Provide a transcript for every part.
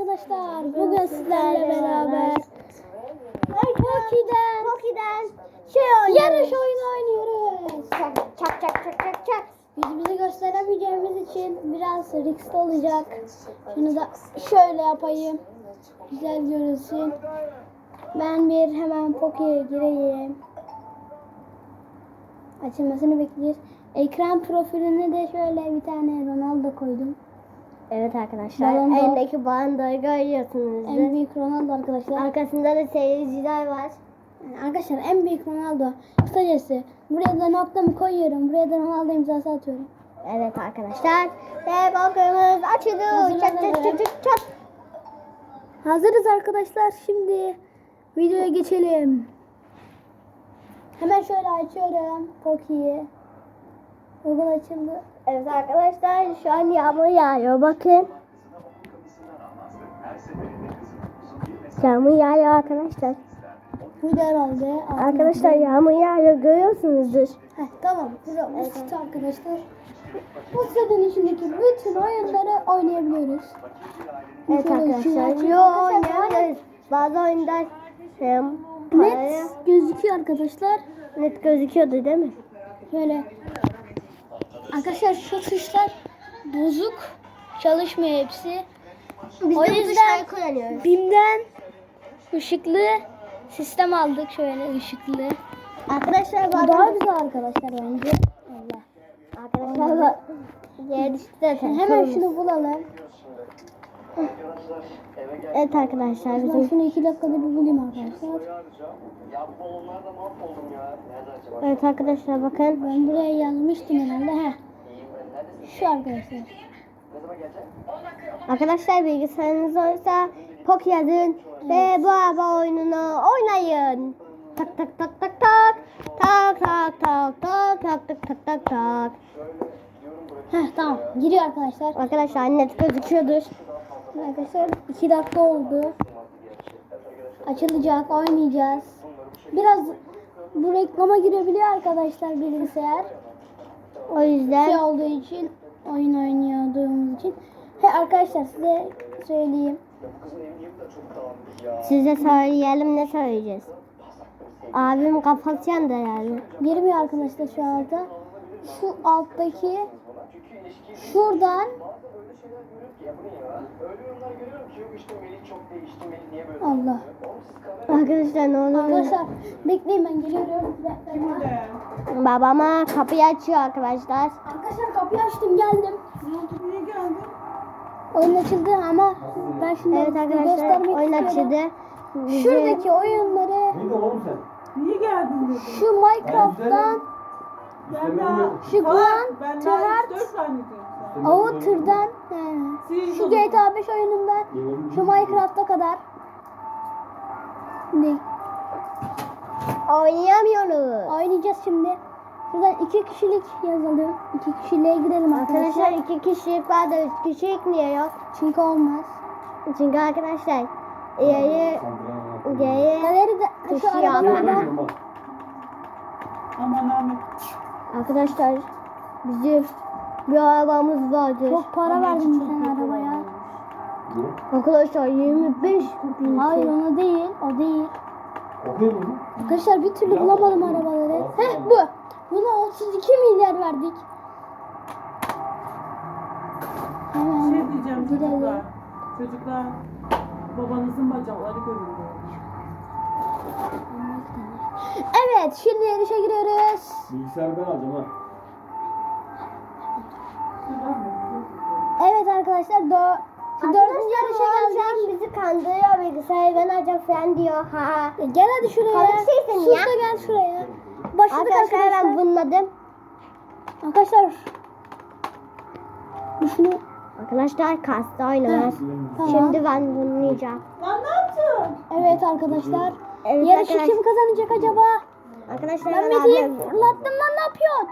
arkadaşlar. Bugün sizlerle beraber Poki'den Poki'den şey oynuyoruz. yarış oyunu oynuyoruz. Çak çak çak çak çak çak. Yüzümüzü gösteremeyeceğimiz için biraz riskli olacak. Şunu da şöyle yapayım. Güzel görünsün. Ben bir hemen Poki'ye gireyim. Açılmasını bekliyoruz. Ekran profiline de şöyle bir tane Ronaldo koydum. Evet arkadaşlar. Da- Elindeki bandayı görüyorsunuz. En büyük Ronaldo arkadaşlar. Arkasında da seyirciler var. Yani arkadaşlar en büyük Ronaldo. Kısacası buraya da noktamı koyuyorum. Buraya da Ronaldo imzası atıyorum. Evet arkadaşlar. Ve bakımız açılıyor. Çat çat çat çat çat. Hazırız arkadaşlar. Şimdi videoya geçelim. Hemen şöyle açıyorum Poki'yi. Google açıldı. Evet arkadaşlar şu an yağmur yağıyor bakın. Yağmur yağıyor arkadaşlar. Bu da herhalde. Arkadaşlar yağmur yağıyor görüyorsunuzdur. Heh, tamam. Güzel. Bu site arkadaşlar. Bu sitenin içindeki bütün oyunları oynayabiliyoruz. Evet Şöyle arkadaşlar. Yo oynayabiliriz. Bazı oyunlar hem Net gözüküyor arkadaşlar. net gözüküyordu değil mi? Böyle arkadaşlar şu tuşlar bozuk çalışmıyor hepsi. Biz O yüzden-. BİM'den ışıklı sistem aldık şöyle ışıklı. Arkadaşlar bakın. daha güzel arkadaşlar bence. Allah. Arkadaşlar düştü zaten. Hemen şunu bulalım. Evet arkadaşlar Ben bizim. şunu iki dakikada bir bulayım arkadaşlar. Evet arkadaşlar bakın. Ben buraya yazmıştım herhalde. Heh. Şu arkadaşlar. Arkadaşlar bilgisayarınız olsa POK yazın ve bu araba oyununu oynayın. Tak tak tak tak tak. Tak tak tak tak tak tak tak tak tak. Heh tamam. Giriyor arkadaşlar. Arkadaşlar net gözüküyordur. Arkadaşlar iki dakika oldu. Açılacak, oynayacağız. Biraz bu reklama girebiliyor arkadaşlar bilgisayar. O yüzden Şey olduğu için, oyun oynadığımız için. He arkadaşlar size söyleyeyim. size söyleyelim ne söyleyeceğiz. Abim kafası yandı yani. Girmiyor arkadaşlar şu anda. Şu alttaki şuradan Allah. Arkadaşlar ne olur. Arkadaşlar bekleyin ben geliyorum. Bir dakika. Babama kapıyı açıyor arkadaşlar. Arkadaşlar kapıyı açtım geldim. Niye geldin? Oyun açıldı ama ben şimdi Evet arkadaşlar oyun açıldı. Şuradaki oyunları Neydi oğlum sen? Niye geldin dedim. şu Minecraft'tan Ben daha... Şu Guan, Ben daha Tırhart, 3-4 zannediyorum sen. Outer'dan yani Siz şu. GTA 5 oyunundan şu Minecraft'a kadar ne? Oynayamıyoruz. Oynayacağız şimdi. Şuradan iki kişilik yazalım. İki kişiliğe girelim arkadaşlar. Arkadaşlar iki kişilik var da üç kişilik niye yok? Çünkü olmaz. Çünkü arkadaşlar yayı yayı Galeride şu Kişi arabalarda Aman Ahmet. arkadaşlar bizim bir arabamız vardı. çok para verdim bir tane arabaya. Arkadaşlar 25 bin. Hayır ona değil. O değil. Okuyor musun? Arkadaşlar bir türlü bulamadım arabaları. Heh bu. Buna 32 milyar verdik. Hemen Şey diyeceğim girelim. çocuklar. Çocuklar babanızın bacakları görünüyor. Evet şimdi yarışa giriyoruz. Bilgisayarı ben alacağım ha. Evet arkadaşlar şu dördüncü yarışa geldik. bizi kandırıyor bilgisayarı ben alacağım falan diyor. Ha. E, Gel hadi şuraya. Komik şeysin Sus ya. da gel şuraya. Başladık Arkadaşlar arkadaşlar. ben bunladım. Arkadaşlar. Şunu Arkadaşlar kasta oynamaz. tamam. Şimdi ben bunlayacağım. Lan ne yaptın? Evet arkadaşlar. Evet Yarışı arkadaş- kim kazanacak acaba? Arkadaşlar Ben ben Mete'yi abim. fırlattım lan ne yapıyorsun?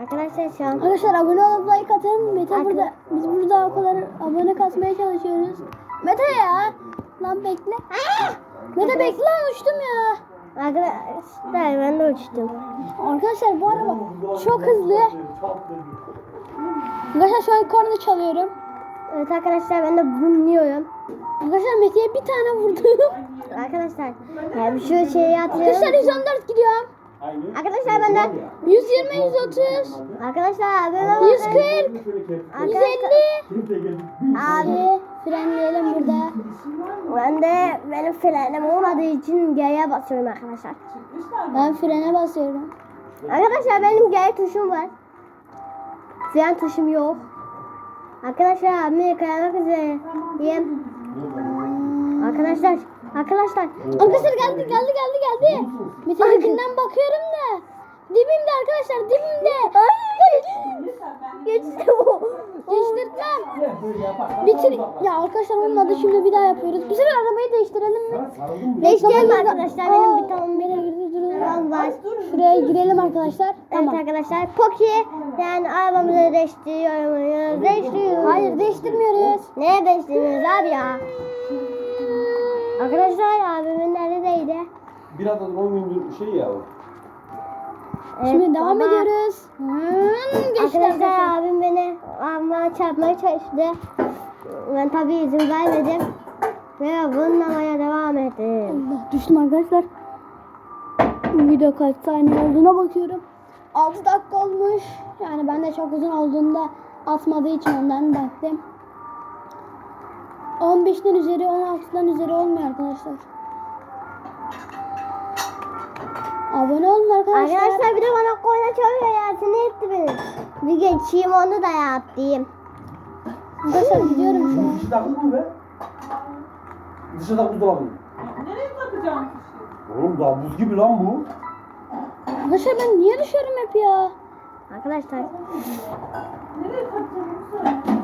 Arkadaşlar şu an Arkadaşlar abone olup like atın. Mete Arka- burada. Biz burada o kadar abone kasmaya çalışıyoruz. Mete ya. Lan bekle. Mete bekle lan uçtum ya. Arkadaşlar ben de uçtum. Arkadaşlar bu araba çok hızlı. Arkadaşlar şu an korna çalıyorum. Evet arkadaşlar ben de bunluyorum. Mete'ye bir tane vurdum. Arkadaşlar hem şu şeyi Arkadaşlar atıyorum. 114 gidiyorum. Aynı. Arkadaşlar benden 120, 130, Arkadaşlar abime 140, Şöyle kep. 150. Kimse geldi. Abi Frenleyelim burada. ben de benim frenim olmadığı için G'ye basıyorum arkadaşlar. Ben frene basıyorum. Arkadaşlar benim G tuşum var. Fren tuşum yok. Arkadaşlar abimi yakalamak üzereyim. Arkadaşlar, arkadaşlar. Arkadaşlar geldi geldi geldi geldi. Mete'ninkinden bakıyorum da. Dibimde arkadaşlar dibimde. Geçti böyle yapar. Bitir. Ya arkadaşlar olmadı şimdi bir daha yapıyoruz. Bu sefer arabayı değiştirelim mi? Değiştirelim arkadaşlar. Benim bir tamam nereye girdi durun. Tamam var. Şuraya girelim arkadaşlar. Evet Tamam. arkadaşlar Poki yani arabamızı değiştiriyoruz. Değiştiriyoruz. Hayır değiştirmiyoruz. Neye değiştiriyoruz abi ya? Arkadaşlar abimin neredeydi? Biraz da 10 gündür şey ya o. Şimdi devam baba. ediyoruz. Hmm, geçti Arkadaşlar arkadaşlar. abim beni abime çarpmaya çalıştı. Ben tabii izin vermedim. Ve bunlamaya devam ettim. Allah düştüm arkadaşlar. Video kaç saniye olduğuna bakıyorum. 6 dakika olmuş. Yani ben de çok uzun olduğunda atmadığı için ondan baktım. 15'ten üzeri 16'dan üzeri olmuyor arkadaşlar. Abone olun arkadaşlar. Arkadaşlar bir de bana koyuna çalıyor ya. Sinir etti beni. Bir geçeyim onu da yapayım. Arkadaşlar gidiyorum şu an. Dışı takıldı mı be? Dışarıda buzdolabı. Nereye takacağım? Oğlum daha buz gibi lan bu. Arkadaşlar ben niye düşüyorum hep ya? Arkadaşlar Nereye takacağım?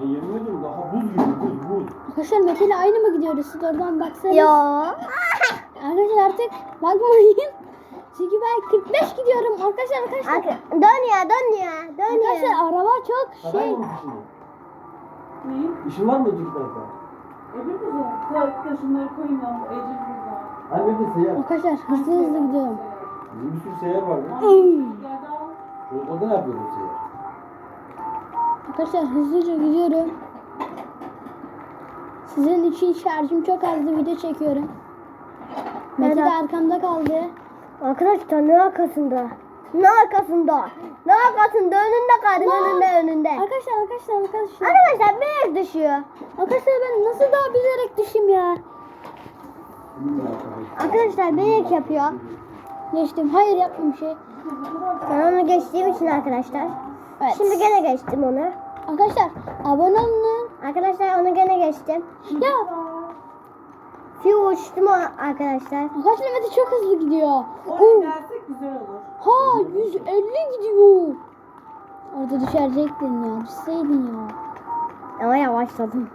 Ya yemin ediyorum daha buz gibi buz buz. Arkadaşlar Mete ile aynı mı gidiyoruz? Siz oradan baksanız. Yo. Arkadaşlar artık bakmayın. Çünkü ben 45 gidiyorum. Arkadaşlar arkadaşlar. Arka- dön ya dön ya. Dön ya. Arkadaşlar araba çok şey. Neyi? İşin var mı öteki tarafta? Öbür müze? Tak da şunları koyayım lan. Bu Ecil burada. Hani bir de seyyar. Arkadaşlar hızlı hızlı gidiyorum. Bir sürü seyyar var. ya. Çocuklarda ne yapıyor bu seyyar? Arkadaşlar hızlıca gidiyorum. Sizin için şarjım çok azdı video çekiyorum. Mete de arkamda kaldı. Arkadaşlar ne arkasında? Ne arkasında? Ne arkasında? Önünde kadın önünde önünde. Arkadaşlar arkadaşlar arkadaşlar. Arkadaşlar bir düşüyor. Arkadaşlar ben nasıl daha bilerek düşeyim ya? Arkadaşlar bir yapıyor. Geçtim. Hayır yaptım şey. Ben onu geçtiğim için arkadaşlar. Evet. Şimdi gene geçtim onu. Arkadaşlar abone olun. Arkadaşlar onu gene geçtim. Ya Fiu uçtum o- arkadaşlar. arkadaşlar Mete çok hızlı gidiyor. Oraya Oo. gelsek güzel olur. Ha 150 gidiyor. Orada düşerecektin ya. Düşseydin ya. Ama yavaşladım.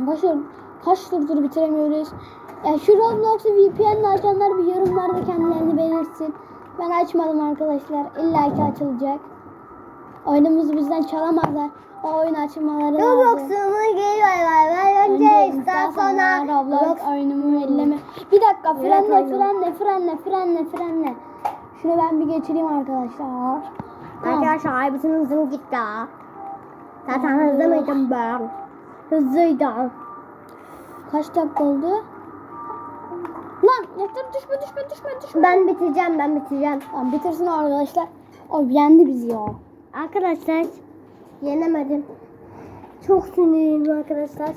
Arkadaşlar kaç turdur bitiremiyoruz. Ya şu Roblox'u VPN'le açanlar bir yorumlarda kendilerini belirtsin. Ben açmadım arkadaşlar. İlla ki açılacak. Oyunumuzu bizden çalamazlar. O oyun açmaları lazım. Roblox'umu geliyorlar. Önce ister sonra Roblox oyunumu elleme. Bir dakika frenle frenle frenle frenle frenle. Şunu ben bir geçireyim arkadaşlar. Tamam. Arkadaşlar bütün hızım gitti. Zaten hızlı mıydım ben? Hızlıydım. Kaç dakika oldu? Lan yeter düşme düşme düşme düşme. Ben bitireceğim ben bitireceğim. Tamam bitirsin arkadaşlar. O yendi bizi ya. Arkadaşlar yenemedim. Çok sinirliyim arkadaşlar.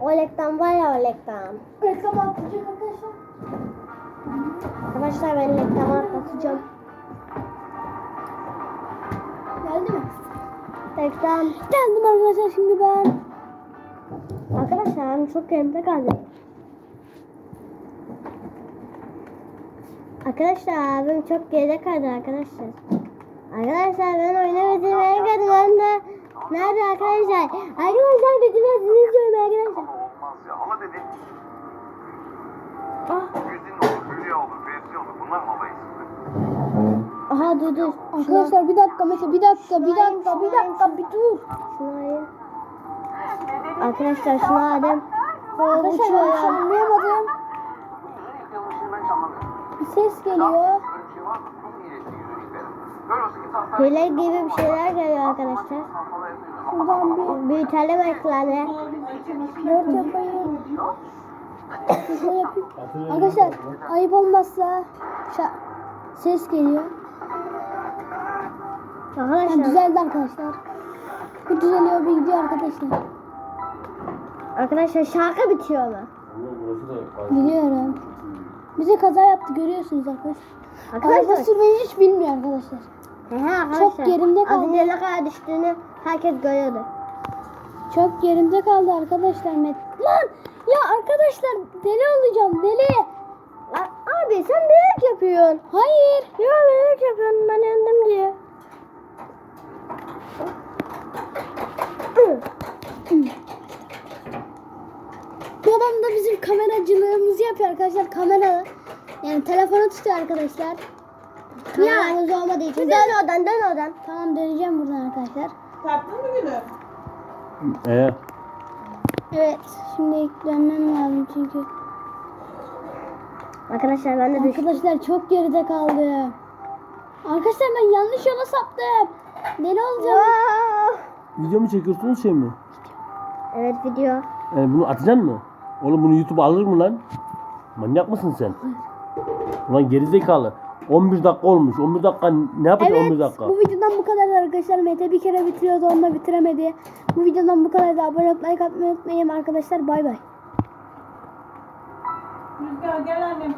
O reklam var ya o reklam. Reklam atlayacak arkadaşlar. Arkadaşlar ben reklamı atlatacağım. Geldi mi? Reklam. Geldim arkadaşlar şimdi ben. Arkadaşlar ben çok geride kaldım. Arkadaşlar abim çok geride kaldı arkadaşlar. Arkadaşlar ben oyunu bitirmeye geldim. Ben de nerede arkadaşlar? Arkadaşlar bitirmesini istiyorum arkadaşlar. olmaz ya. Ama dedi Ah, yüzün olur, hülya olur, fevzi olur. Bunlar mı alayı aha dur dur. Arkadaşlar bir dakika Mete bir dakika bir dakika bir dakika bir dur. Şunu ayır. Arkadaşlar şunu aldım. Arkadaşlar ben şey anlayamadım. Bir ses geliyor. Böyle bir şey var mı? Çok iyileşti yüzünü isterim. Böyle gibi bir şeyler geliyor arkadaşlar. Şuradan bir Büyütelim ekranı. Dört yapayım. Şöyle yapayım. Arkadaşlar ayıp olmazsa ses geliyor. Arkadaşlar, düzeldi arkadaşlar. Bu düzeliyor bir gidiyor arkadaşlar. arkadaşlar şarkı bitiyor ama. Biliyorum. Bize kaza yaptı görüyorsunuz arkadaşlar. Araba Arkadaşlar, sürmeyi hiç bilmiyor arkadaşlar. Arkadaşlar. gerimde Az kaldı. önce ne kadar düştüğünü herkes görüyordu. Çok yerimde kaldı arkadaşlar. Met Lan ya arkadaşlar deli olacağım deli. Lan Abi sen bilerek yapıyorsun. Hayır. Ya bilerek yapıyorsun ben yendim diye. Babam da bizim kameracılığımızı yapıyor arkadaşlar. Kamera yani telefonu tutuyor arkadaşlar. Kameramız olmadığı için. Dön oradan dön oradan. Tamam döneceğim buradan arkadaşlar. Taktın mı gülüm? Ee, Evet şimdi ilk dönmem lazım çünkü. Arkadaşlar ben de düştüm. Arkadaşlar çok geride kaldı. Arkadaşlar ben yanlış yola saptım. Deli olacağım. Video mu çekiyorsunuz şey mi? Evet video. Yani bunu atacaksın mı? Oğlum bunu YouTube alır mı lan? Manyak mısın sen? Ulan gerizekalı. 11 dakika olmuş. 11 dakika ne yapacak Evet 11 dakika? bu videodan bu kadar arkadaşlar. Mete bir kere bitiriyordu onu da bitiremedi. Bu videodan bu kadar da abone olup like atmayı unutmayın arkadaşlar. Bay bay. Rüzgar gel annem